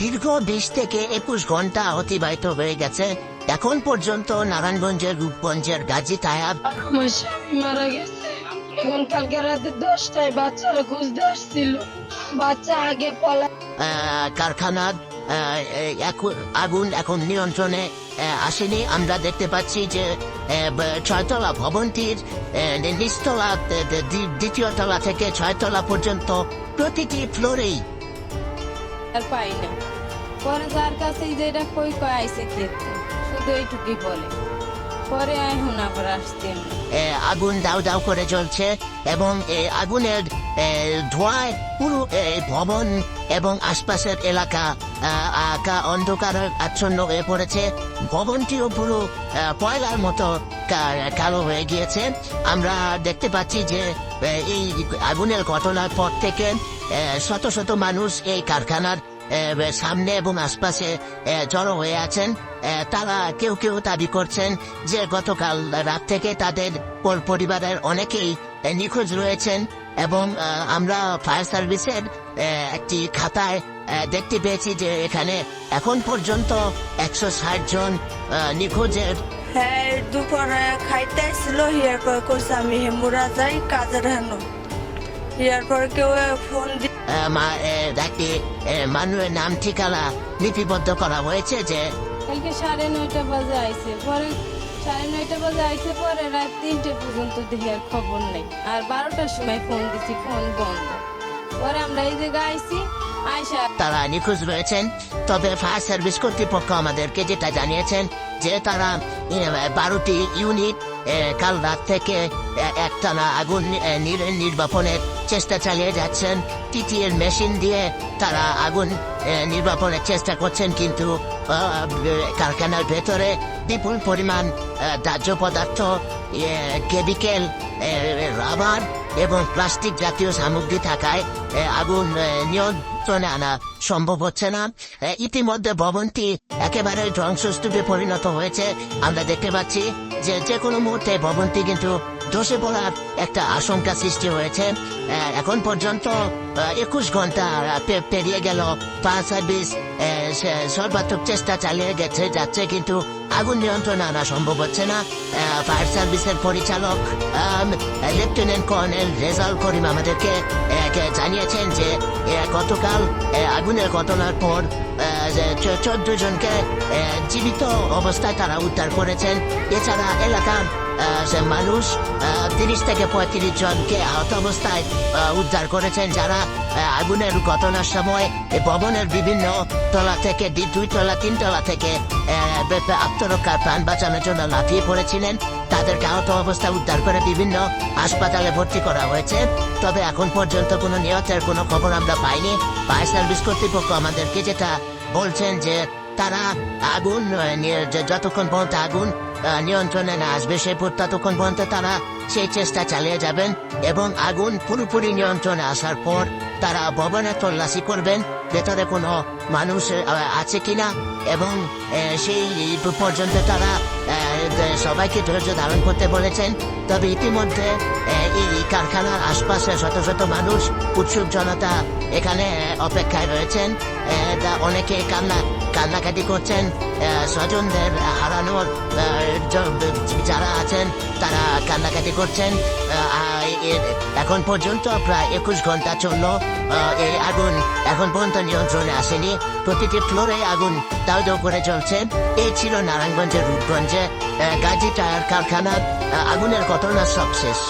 দীর্ঘ বিশ থেকে একুশ ঘণ্টা অতিবাহিত হয়ে গেছে। এখন পর্যন্ত নারায়ণগঞ্জের রূপগঞ্জের গাজী টায়ার আমার স্বামী মারা গেছে। এখন কালকে রাতে দশটায় বাচ্চারা খুঁজতে আসছিল। বাচ্চা আগে পলা কারখানার আগুন এখন নিয়ন্ত্রণে আসেনি। আমরা দেখতে পাচ্ছি যে ছয়তলা ভবনটির নিচতলা দ্বিতীয় তলা থেকে ছয়তলা পর্যন্ত প্রতিটি ফ্লোরেই আর পাই না। পরে যার কাছে যেটা কই কয় আইসে খেতে শুধু এইটুকুই বলে। পরে এখন আবার আসতে এ, আগুন দাউ দাউ করে জ্বলছে এবং এই আগুনের ধোঁয়ায় পুরো ভবন এবং আশপাশের এলাকা আকা অন্ধকার আচ্ছন্ন হয়ে পড়েছে। ভবনটিও পুরো পয়লার মতো কালো হয়ে গিয়েছে। আমরা দেখতে পাচ্ছি যে এই আগুনের ঘটনার পর থেকে শত শত মানুষ এই কারখানার সামনে এবং আশপাশে জড়ো হয়ে আছেন। তারা কেউ কেউ দাবি করছেন যে গতকাল রাত থেকে তাদের পরিবারের অনেকেই নিখোঁজ রয়েছেন এবং আমরা ফায়ার সার্ভিসের একটি খাতায় দেখতে পেয়েছি যে এখানে এখন পর্যন্ত একশো ষাট জন নিখোঁজের হ্যাঁ দুপুরে খাইতে আসছিল হিয়ার কইছে আমি হেমুরা যাই কাজের হেন হিয়ার পরে কেউ ফোন এ, মানুষের নাম ঠিকানা লিপিবদ্ধ করা হয়েছে যে কালকে সাড়ে নয়টা বাজে আইছে। পরে সাড়ে নয়টা বাজে আইছে পরে রাত তিনটে পর্যন্ত দেখি আর খবর নেই। আর বারোটার সময় ফোন দিছি ফোন বন্ধ। পরে আমরা এই জায়গায় আইছি তারা নিখোঁজ রয়েছেন। তবে ফায়ার সার্ভিস কর্তৃপক্ষ আমাদেরকে যেটা জানিয়েছেন যে তারা বারোটি ইউনিট কাল রাত থেকে একটানা আগুন নির্বাপনের চেষ্টা চালিয়ে যাচ্ছেন। টিটিএর মেশিন দিয়ে তারা আগুন নির্বাপনের চেষ্টা করছেন, কিন্তু কারখানার ভেতরে বিপুল পরিমাণ দাহ্য পদার্থ কেমিক্যাল রাবার এবং প্লাস্টিক জাতীয় সামগ্রী থাকায় আগুন নিয়ন্ত্রণে আনা সম্ভব হচ্ছে না। ইতিমধ্যে ভবনটি একেবারে ধ্বংসস্তূপে পরিণত হয়েছে। আমরা দেখতে পাচ্ছি যে যে কোনো মুহূর্তে ভবনটি কিন্তু ধসে পড়ার একটা আশঙ্কা সৃষ্টি হয়েছে। এখন পর্যন্ত একুশ ঘণ্টা পেরিয়ে গেল। ফায়ার সার্ভিস সর্বাত্মক চেষ্টা চালিয়ে গেছে, যাচ্ছে কিন্তু আগুন নিয়ন্ত্রণ আনা সম্ভব হচ্ছে না। ফায়ার সার্ভিসের পরিচালক লেফটেন্যান্ট কর্নেল রেজাল করিম আমাদেরকে জানিয়েছেন যে গতকাল আগুনের ঘটনার পর চোদ্দ জনকে জীবিত অবস্থায় তারা উদ্ধার করেছেন। এছাড়া এলাকার মানুষ তিরিশ থেকে পঁয়ত্রিশ জনকে আহত অবস্থায় উদ্ধার করেছেন, যারা আগুনের ঘটনার সময় ভবনের বিভিন্ন তলা থেকে দুই তলা, তিন তলা থেকে আত্মরক্ষার প্রাণ বাঁচানোর জন্য লাফিয়ে পড়েছিলেন। তাদেরকে আহত অবস্থায় উদ্ধার করে বিভিন্ন হাসপাতালে ভর্তি করা হয়েছে। তবে এখন পর্যন্ত কোনো নিহতের কোনো খবর আমরা পাইনি। ফায়ার সার্ভিস কর্তৃপক্ষ আমাদেরকে যেটা বলছেন যে তারা আগুন যতক্ষণ পর্যন্ত আগুন নিয়ন্ত্রণে না আসবে সেই ততক্ষণ পর্যন্ত তারা সেই চেষ্টা চালিয়ে যাবেন এবং আগুন পুরোপুরি নিয়ন্ত্রণে আসার পর তারা ভবনে তল্লাশি করবেন, ভেতরে কোনো মানুষ আছে কিনা এবং সেই পর্যন্ত তারা সবাইকে ধৈর্য ধারণ করতে বলেছেন? তবে ইতিমধ্যে এই কারখানার আশপাশে শত শত মানুষ, উৎসুক জনতা এখানে অপেক্ষায় রয়েছেন। অনেকে কান্না, কান্নাকাটি করছেন। স্বজনদের হারানোর যারা আছেন, তারা কান্নাকাটি করছেন। এখন পর্যন্ত প্রায় একুশ ঘণ্টা চলল এই আগুন। এখন পর্যন্ত নিয়ন্ত্রণে আসেনি। প্রতিটি ফ্লোরে আগুন দাউ দাউ করে চলছে। এই ছিল নারায়ণগঞ্জের রূপগঞ্জে গাজী টায়ার কারখানার আগুনের ঘটনা সবশেষ।